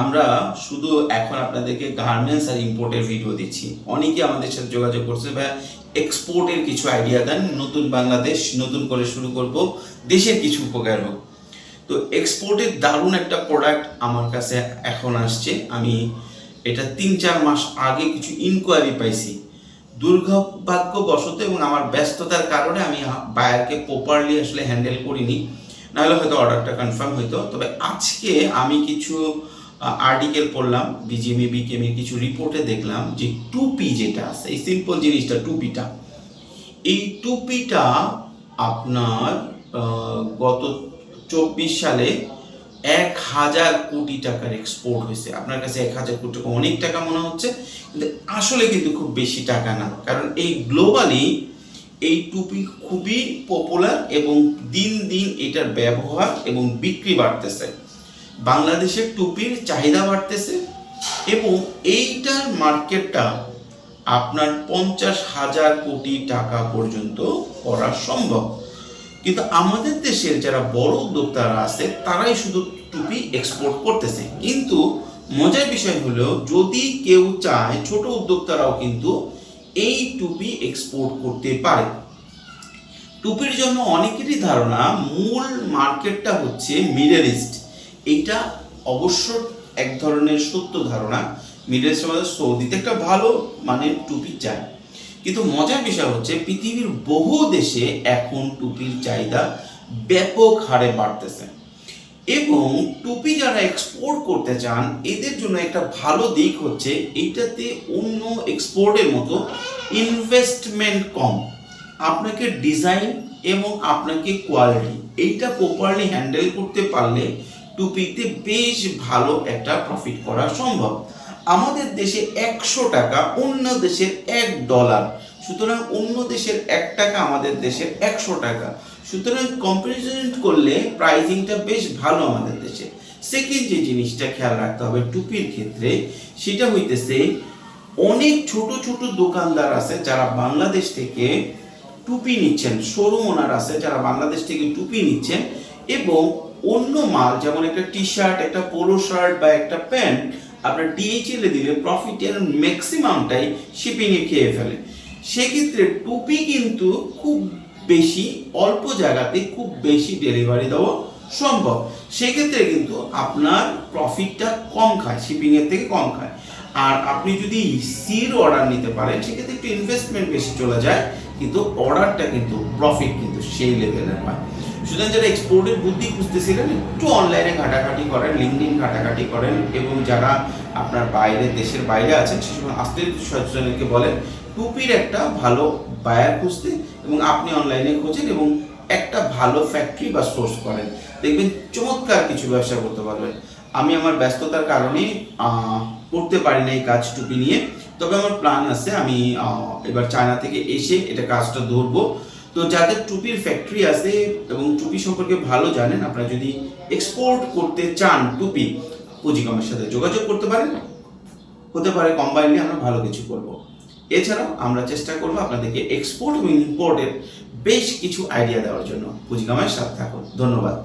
আমরা শুধু এখন আপনাদেরকে গার্মেন্টস আর ইম্পোর্টের ভিডিও দিচ্ছি। অনেকে আমাদের সাথে যোগাযোগ করছে ভাই এক্সপোর্টের কিছু আইডিয়া দেন, নতুন বাংলাদেশ, নতুন করে শুরু করব, দেশের কিছু উপকার হোক। তো এক্সপোর্টের দারুণ একটা প্রোডাক্ট আমার কাছে এখন আসছে। আমি এটা তিন চার মাস আগে কিছু ইনকোয়ারি পাইছি। দুর্ভাগ্যবশত এবং আমার ব্যস্ততার কারণে আমি বায়ারকে প্রপারলি আসলে হ্যান্ডেল করিনি। নাহলে হয়তো অর্ডারটা কনফার্ম হইতো। তবে আজকে আমি কিছু আর্টিকেল পড়লাম বিজিএমই বিকেমি কিছু রিপোর্টে দেখলাম যে টুপি যেটা আছে, এই সিম্পল জিনিসটা, টুপিটা, এই টুপিটা আপনার গত চব্বিশ সালে এক হাজার কোটি টাকার এক্সপোর্ট হয়েছে। আপনার কাছে এক হাজার কোটি টাকা অনেক টাকা মনে হচ্ছে, কিন্তু আসলে কিন্তু খুব বেশি টাকা না। কারণ এই গ্লোবালি এই টুপি খুবই পপুলার এবং দিন দিন এটার ব্যবহার এবং বিক্রি বাড়তেছে। বাংলাদেশের টুপির চাহিদা বাড়তেছে এবং এইটার মার্কেটটা আপনার পঞ্চাশ হাজার কোটি টাকা পর্যন্ত করা সম্ভব। কিন্তু আমাদের দেশের যারা বড় উদ্যোক্তারা আছে, তারাই শুধু টুপি এক্সপোর্ট করতেছে। কিন্তু মজার বিষয় হলো, যদি কেউ চায়, ছোট উদ্যোক্তারাও কিন্তু এই টুপি এক্সপোর্ট করতে পারে। টুপির জন্য অনেকেরই ধারণা মূল মার্কেটটা হচ্ছে মিডল ইস্ট এইটা অবশ্য এক ধরনের সত্য ধারণা। মিডল ইস্ট আমাদের সৌদিতে একটা ভালো মানের টুপি চায় কিন্তু মজার বিষয় হচ্ছে পৃথিবীর বহু দেশে এখন টুপির চাহিদা ব্যাপক হারে বাড়তেছে। এবং টুপি যারা এক্সপোর্ট করতে চান, এদের জন্য একটা ভালো দিক হচ্ছে এইটাতে অন্য এক্সপোর্টের মতো ইনভেস্টমেন্ট কম। আপনাকে ডিজাইন এবং আপনাকে কোয়ালিটি এইটা প্রপারলি হ্যান্ডেল করতে পারলে টুপিতে বেশ ভালো একটা প্রফিট করা সম্ভব। আমাদের দেশে একশো টাকা, অন্য দেশের এক ডলার সুতরাং অন্য দেশের এক টাকা আমাদের দেশের একশো টাকা। সুতরাং কম্পারিজন করলে প্রাইজিংটা বেশ ভালো আমাদের দেশে। সেকেন্ড যে জিনিসটা খেয়াল রাখতে হবে টুপির ক্ষেত্রে, সেটা হইতেছে অনেক ছোট ছোট দোকানদার আছে যারা বাংলাদেশ থেকে টুপি নিচ্ছেন শোরুম ওনার আছে যারা বাংলাদেশ থেকে টুপি নিচ্ছেন এবং অন্য মাল, যেমন একটা টি শার্ট একটা পোলো শার্ট বা একটা প্যান্ট আপনার ডিএইচএল দিলে প্রফিটের ম্যাক্সিমামটাই শিপিংয়ে খেয়ে ফেলে। সেক্ষেত্রে টুপি কিন্তু খুব বেশি, অল্প জায়গাতে খুব বেশি ডেলিভারি দেওয়া সম্ভব। সেক্ষেত্রে কিন্তু আপনার প্রফিটটা কম খায় শিপিংয়ের থেকে কম খায়। আর আপনি যদি সির অর্ডার নিতে পারেন, সেক্ষেত্রে একটু ইনভেস্টমেন্ট বেশি চলে যায়, কিন্তু অর্ডারটা কিন্তু প্রফিট কিন্তু সেই লেভেলের হয়। সুতরাং যারা এক্সপোর্টের বুদ্ধি খুঁজতেছিলেন, একটু অনলাইনে ঘাটাঘাটি করেন লিঙ্কডিন ঘাটাঘাটি করেন, এবং যারা আপনার বাইরে, দেশের বাইরে আছেন, সে সময় আস্তে সচেতনকে বলেন টুপির একটা ভালো বায়ার খুঁজতে এবং আপনি অনলাইনে খোঁজেন এবং একটা ভালো ফ্যাক্টরি বা সোর্স করেন। দেখবেন চমৎকার কিছু ব্যবসা করতে পারবেন। আমি আমার ব্যস্ততার কারণে করতে পারি না এই কাজ টুপি নিয়ে। তবে আমার প্ল্যান আছে, আমি এবার চায়না থেকে এসে এটা কাজটা ধরবো। তো যাদের টুপির ফ্যাক্টরি আছে এবং টুপি সম্পর্কে ভালো জানেন, আপনারা যদি এক্সপোর্ট করতে চান টুপি পুঁজিকমের সাথে যোগাযোগ করতে পারেন। হতে পারে কম্বাইনলি আমরা ভালো কিছু করব। এছাড়াও আমরা চেষ্টা করব আপনাদেরকে এক্সপোর্ট এবং ইম্পোর্টের বেশ কিছু আইডিয়া দেওয়ার জন্য। পুঁজিকামায় সাথে থাকুন। ধন্যবাদ।